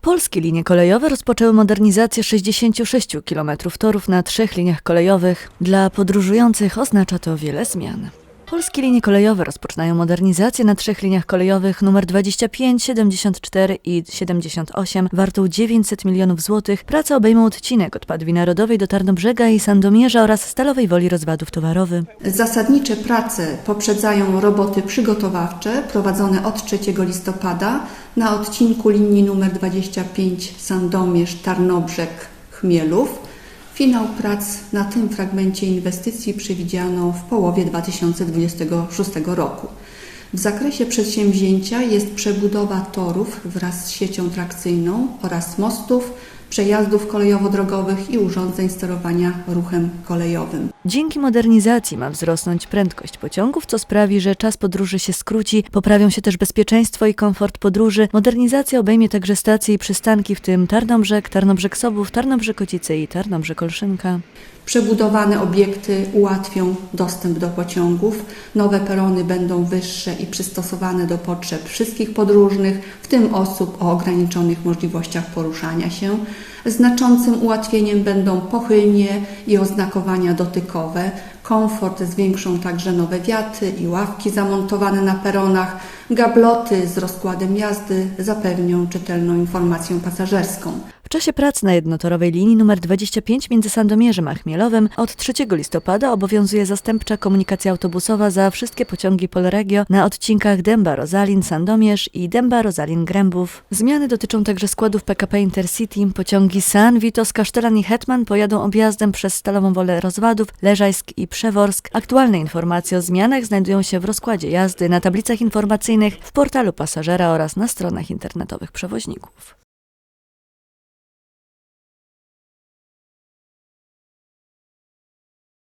Polskie linie kolejowe rozpoczęły modernizację 66 km torów na trzech liniach kolejowych. Dla podróżujących oznacza to wiele zmian. Polskie linie kolejowe rozpoczynają modernizację na trzech liniach kolejowych nr 25, 74 i 78 wartą 900 milionów złotych. Prace obejmą odcinek od Padwi Narodowej do Tarnobrzega i Sandomierza oraz Stalowej Woli Rozwadów Towarowy. Zasadnicze prace poprzedzają roboty przygotowawcze prowadzone od 3 listopada na odcinku linii nr 25 Sandomierz-Tarnobrzeg-Chmielów. Finał prac na tym fragmencie inwestycji przewidziano w połowie 2026 roku. W zakresie przedsięwzięcia jest przebudowa torów wraz z siecią trakcyjną oraz mostów, przejazdów kolejowo-drogowych i urządzeń sterowania ruchem kolejowym. Dzięki modernizacji ma wzrosnąć prędkość pociągów, co sprawi, że czas podróży się skróci, poprawią się też bezpieczeństwo i komfort podróży. Modernizacja obejmie także stacje i przystanki, w tym Tarnobrzeg, Tarnobrzeg Sobów, Tarnobrzeg Kocice i Tarnobrzeg Olszynka. Przebudowane obiekty ułatwią dostęp do pociągów. Nowe perony będą wyższe i przystosowane do potrzeb wszystkich podróżnych, w tym osób o ograniczonych możliwościach poruszania się. Znaczącym ułatwieniem będą pochylnie i oznakowania dotykowe. Komfort zwiększą także nowe wiaty i ławki zamontowane na peronach. Gabloty z rozkładem jazdy zapewnią czytelną informację pasażerską. Czasie prac na jednotorowej linii nr 25 między Sandomierzem a Chmielowem od 3 listopada obowiązuje zastępcza komunikacja autobusowa za wszystkie pociągi Polregio na odcinkach Dęba-Rozalin, Sandomierz i Dęba-Rozalin-Grębów. Zmiany dotyczą także składów PKP Intercity. Pociągi San, Witos, Kasztelan i Hetman pojadą objazdem przez Stalową Wolę Rozwadów, Leżajsk i Przeworsk. Aktualne informacje o zmianach znajdują się w rozkładzie jazdy, na tablicach informacyjnych, w portalu pasażera oraz na stronach internetowych przewoźników.